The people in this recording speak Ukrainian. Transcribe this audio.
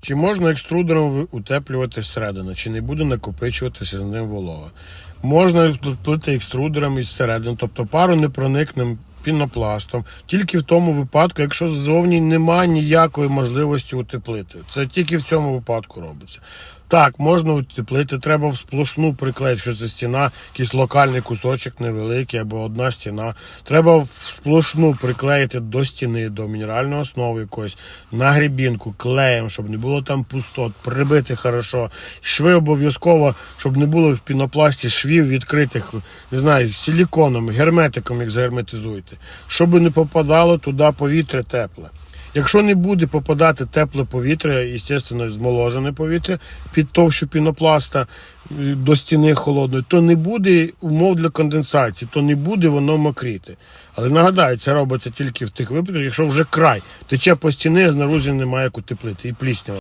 Чи можна екструдером утеплювати зсередини, чи не буде накопичуватися з ним волога? Можна плити екструдером із середини, тобто пару непроникним пінопластом, тільки в тому випадку, якщо ззовні немає ніякої можливості утеплити. Це тільки в цьому випадку робиться. Так, можна утеплити, треба в сплошну приклеїти, що це стіна, якийсь локальний кусочок невеликий або одна стіна. Треба в сплошну приклеїти до стіни, до мінеральної основи якоїсь, на грібінку, клеєм, щоб не було там пустот, прибити хорошо. Шви обов'язково, щоб не було в пінопласті швів відкритих, не знаю, силіконом, герметиком, як загерметизуєте. Щоб не попадало туди повітря тепле. Якщо не буде попадати тепле повітря, звісно, змоложене повітря під товщу пінопласта е, до стіни холодної, то не буде умов для конденсації, то не буде воно мокріти. Але нагадаю, це робиться тільки в тих випадках, якщо вже край тече по стіни, а знаружі немає як утеплити і пліснява.